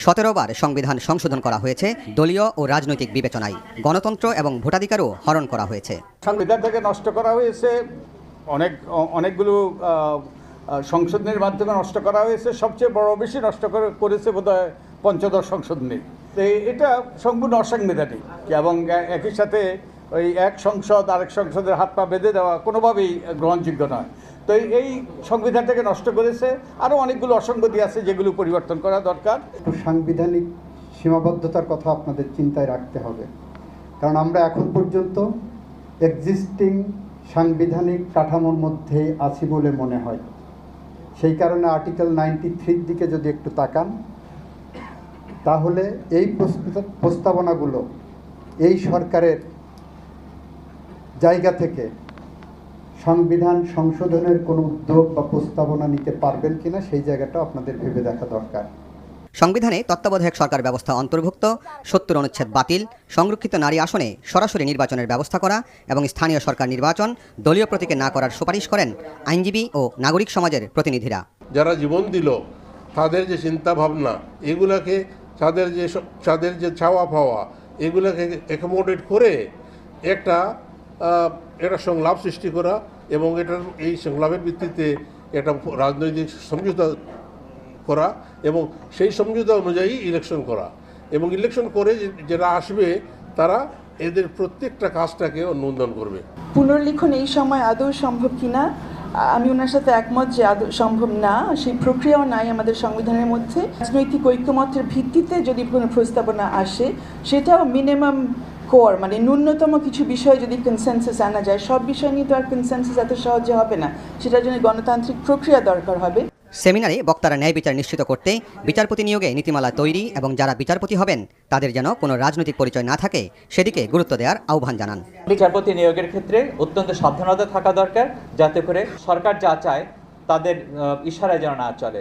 সতেরো বার সংবিধান সংশোধন করা হয়েছে, দলীয় ও রাজনৈতিক বিবেচনায়। গণতন্ত্র এবং ভোটাধিকারও হরণ করা হয়েছে। সংবিধান থেকে নষ্ট করা হয়েছে, অনেক, অনেকগুলো সংশোধনের মাধ্যমে নষ্ট করা হয়েছে। সবচেয়ে বড় বেশি নষ্ট করে- করেছে বোধহয় পঞ্চদশ সংশোধনী এটা সম্পূর্ণ অসাংবিধানিক। এবং একই সাথে ওই এক সংসদ আরেক সংসদের হাত পা বেঁধে দেওয়া কোনোভাবেই গ্রহণযোগ্য নয়। তো এই- সংবিধানটাকে নষ্ট করেছে। আরও অনেকগুলো অসঙ্গতি আছে যেগুলো পরিবর্তন করা দরকার। সাংবিধানিক সীমাবদ্ধতার কথা আপনাদের চিন্তায় রাখতে হবে। কারণ আমরা এখন পর্যন্ত এক্সিস্টিং সাংবিধানিক কাঠামোর মধ্যে আছি বলে মনে হয়। সেই কারণে আর্টিকেল নাইনটি থ্রির দিকে যদি একটু তাকান, তাহলে এই প্রস্তাবনাগুলো এই সরকারের জায়গা থেকে সংবিধান সংশোধনের কোনো উদ্যোগ বা প্রস্তাবনা নিতে পারবেন কিনা সেই জায়গাটা আপনাদের ভেবে দেখা দরকার। সংবিধানে তত্ত্বাবধায়ক সরকার ব্যবস্থা অন্তর্ভুক্ত সত্তর অনুচ্ছেদ বাতিল সংরক্ষিত নারী আসনে সরাসরি নির্বাচনের ব্যবস্থা করা এবং স্থানীয় সরকার নির্বাচন দলীয় প্রতীকে না করার সুপারিশ করেন আইনজীবী ও নাগরিক সমাজের প্রতিনিধিরা। যারা জীবন দিল তাদের যে চিন্তা ভাবনা এগুলাকে তাদের যে তাদের যে চাওয়া পাওয়া এগুলাকে অ্যাকোমোডেট করে একটা একটা সংলাপ সৃষ্টি করা এবং এটার এই সংলাপের ভিত্তিতে এটা রাজনৈতিক সমঝোতা করা এবং সেই সমঝোতা অনুযায়ী ইলেকশন করা এবং ইলেকশন করে যারা আসবে, তারা এদের প্রত্যেকটা কাজটাকে অনুমোদন করবে। পুনর্লিখন এই সময় আদৌ সম্ভব কিনা, আমি ওনার সাথে একমত যে আদৌ সম্ভব না, সেই প্রক্রিয়াও নাই আমাদের সংবিধানের মধ্যে। রাজনৈতিক ঐক্যমতের ভিত্তিতে যদি কোনো প্রস্তাবনা আসে, সেটাও মিনিমাম কোর মানে ন্যূনতম কিছু বিষয়ে যদি কনসেনসাস আনা যায় সব বিষয় নিয়ে তো আর কনসেনসাস এত সহজে হবে না। সেটার জন্য গণতান্ত্রিক প্রক্রিয়া দরকার হবে। সেমিনারে বক্তারা ন্যায় বিচার নিশ্চিত করতে বিচারপতি নিয়োগে নীতিমালা তৈরি এবং যারা বিচারপতি হবেন তাদের যেন কোনো রাজনৈতিক পরিচয় না থাকে সেদিকে গুরুত্ব দেওয়ার আহ্বান জানান। বিচারপতি নিয়োগের ক্ষেত্রে অত্যন্ত সাবধানতা থাকা দরকার যাতে করে সরকার যা চায় তাদের ইশারায় যেন না চলে।